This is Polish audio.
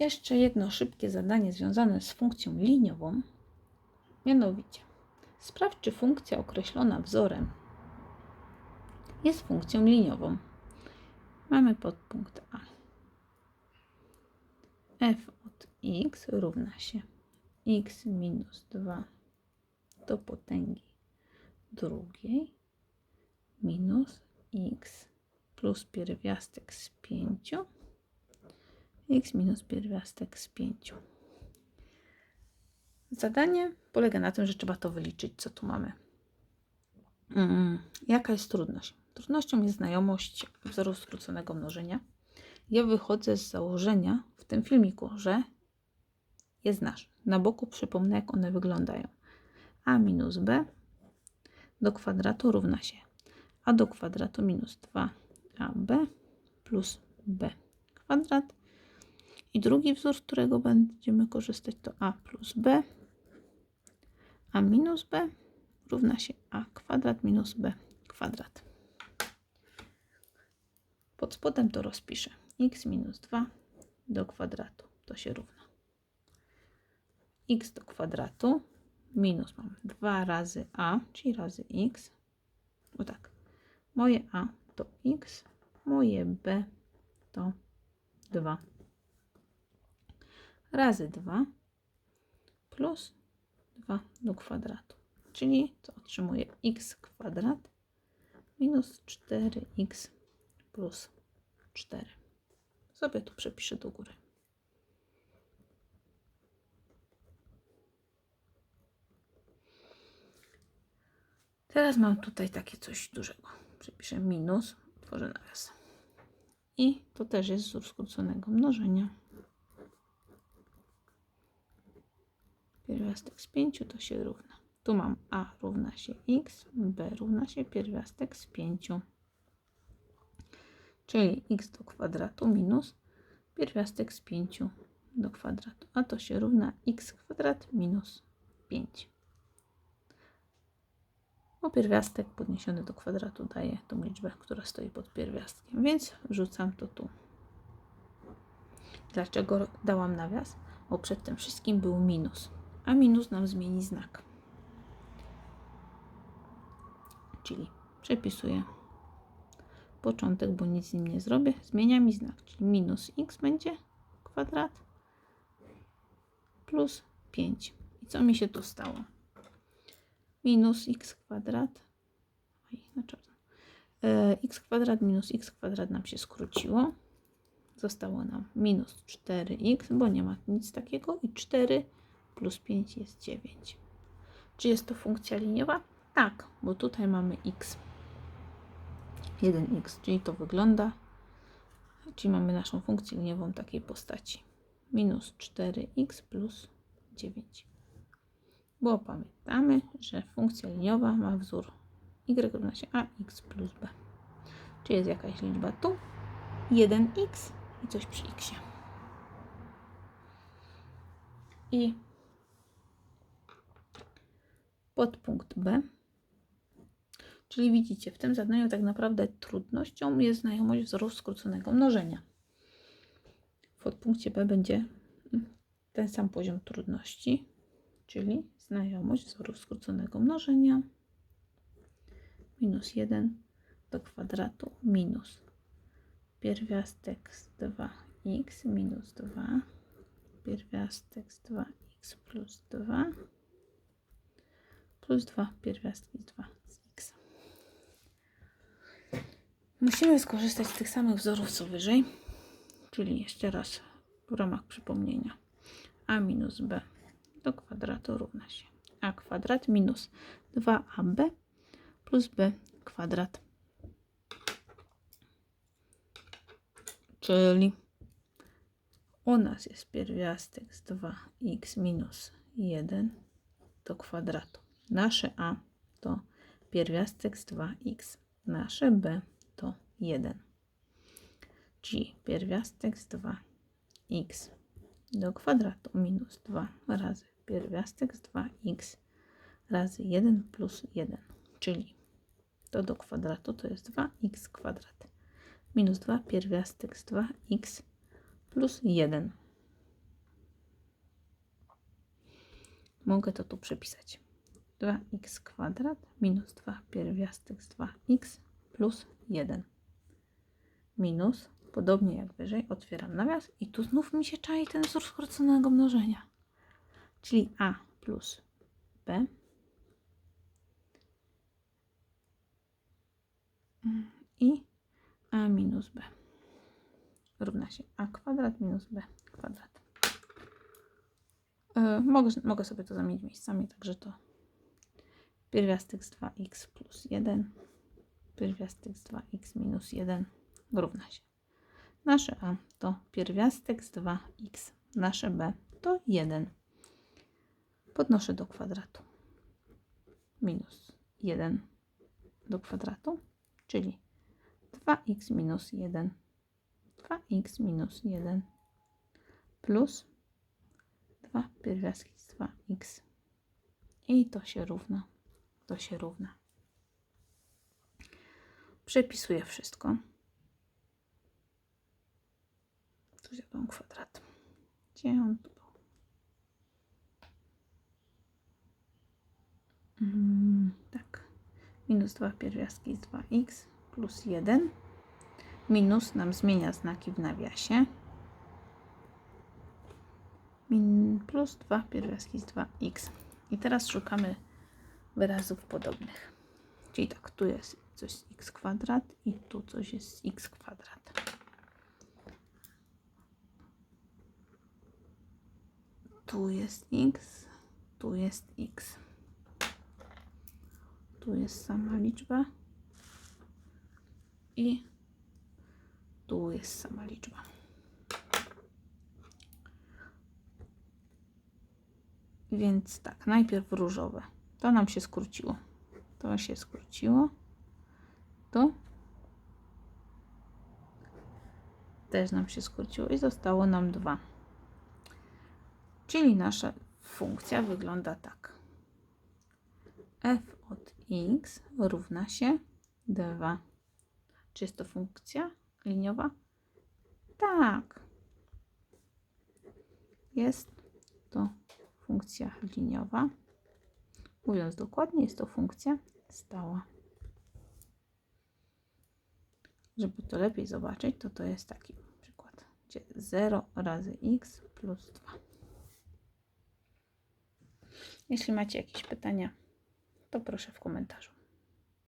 Jeszcze jedno szybkie zadanie związane z funkcją liniową. Mianowicie, sprawdź, czy funkcja określona wzorem jest funkcją liniową. Mamy podpunkt A. f od x równa się x minus 2 do potęgi drugiej minus x plus pierwiastek z 5 x minus pierwiastek z 5. Zadanie polega na tym, że trzeba to wyliczyć, co tu mamy. Mm, jaka jest trudność? Trudnością jest znajomość wzoru skróconego mnożenia. Ja wychodzę z założenia w tym filmiku, że je znasz. Na boku przypomnę, jak one wyglądają. a minus b do kwadratu równa się a do kwadratu minus 2ab plus b kwadrat. I drugi wzór, z którego będziemy korzystać, to a plus b, a minus b równa się a kwadrat minus b kwadrat. Pod spodem to rozpiszę. x minus 2 do kwadratu to się równa. x do kwadratu minus mam 2 razy a, czyli razy x. O tak. Moje a to x, moje b to 2 razy 2 plus 2 do kwadratu. Czyli to otrzymuję x kwadrat minus 4x plus 4. Sobie tu przepiszę do góry. Teraz mam tutaj takie coś dużego. Przepiszę minus, tworzę nawias. I to też jest wzór skróconego mnożenia. Pierwiastek z 5 to się równa. Tu mam a równa się x, b równa się pierwiastek z 5. Czyli x do kwadratu minus pierwiastek z 5 do kwadratu. A to się równa x kwadrat minus 5. Bo pierwiastek podniesiony do kwadratu daje tą liczbę, która stoi pod pierwiastkiem. Więc wrzucam to tu. Dlaczego dałam nawias? Bo przed tym wszystkim był minus. A minus nam zmieni znak. Czyli przepisuję początek, bo nic z nim nie zrobię. Zmienia mi znak, czyli minus x będzie kwadrat plus 5. I co mi się tu stało? Minus x kwadrat. Na czarno. E, x kwadrat minus x kwadrat nam się skróciło. Zostało nam minus 4x, bo nie ma nic takiego. I 4 plus 5 jest 9. Czy jest to funkcja liniowa? Tak, bo tutaj mamy x. 1x, czyli to wygląda, czyli mamy naszą funkcję liniową takiej postaci. Minus 4x plus 9. Bo pamiętamy, że funkcja liniowa ma wzór y równa się ax plus b. Czy jest jakaś liczba tu? 1x i coś przy x. I podpunkt B. Czyli widzicie, w tym zadaniu tak naprawdę trudnością jest znajomość wzorów skróconego mnożenia. W podpunkcie B będzie ten sam poziom trudności, czyli znajomość wzorów skróconego mnożenia. Minus 1 do kwadratu minus pierwiastek z 2x minus 2 pierwiastek z 2x plus 2 plus 2 pierwiastki z 2 z x. Musimy skorzystać z tych samych wzorów co wyżej, czyli jeszcze raz w ramach przypomnienia a minus b do kwadratu równa się a kwadrat minus 2ab plus b kwadrat. Czyli u nas jest pierwiastek z 2x minus 1 do kwadratu. Nasze A to pierwiastek z 2x. Nasze B to 1. G pierwiastek z 2x do kwadratu minus 2 razy pierwiastek z 2x razy 1 plus 1, czyli to do kwadratu to jest 2x kwadrat minus 2 pierwiastek z 2x plus 1. Mogę to tu przepisać. 2x kwadrat minus 2 pierwiastek z 2x plus 1 minus, podobnie jak wyżej, otwieram nawias i tu znów mi się czai ten wzór skróconego mnożenia. Czyli a plus b i a minus b równa się a kwadrat minus b kwadrat. Yy, mogę, mogę sobie to zamienić miejscami, także to pierwiastek z 2x plus 1, pierwiastek z 2x minus 1 równa się. Nasze a to pierwiastek z 2x, nasze b to 1. Podnoszę do kwadratu. Minus 1 do kwadratu, czyli 2x minus 1, 2x minus 1 plus 2 pierwiastki z 2x i to się równa, to się równa. Przepisuję wszystko. Tu zjadłam kwadrat. Gdzie on tu był? Mm, tak. Minus 2 pierwiastki z 2x plus 1. Minus nam zmienia znaki w nawiasie. Min plus 2 pierwiastki z 2x. I teraz szukamy wyrazów podobnych. Czyli tak, tu jest coś z x kwadrat i tu coś jest z x kwadrat. Tu jest x, tu jest x. Tu jest sama liczba i tu jest sama liczba. Więc tak, najpierw różowe. To nam się skróciło. To się skróciło. To też nam się skróciło i zostało nam 2. Czyli nasza funkcja wygląda tak. f od x równa się 2. Czy jest to funkcja liniowa? Tak. Jest to funkcja liniowa. Mówiąc dokładnie, jest to funkcja stała. Żeby to lepiej zobaczyć, to to jest taki przykład, gdzie 0 razy x plus 2. Jeśli macie jakieś pytania, to proszę w komentarzu.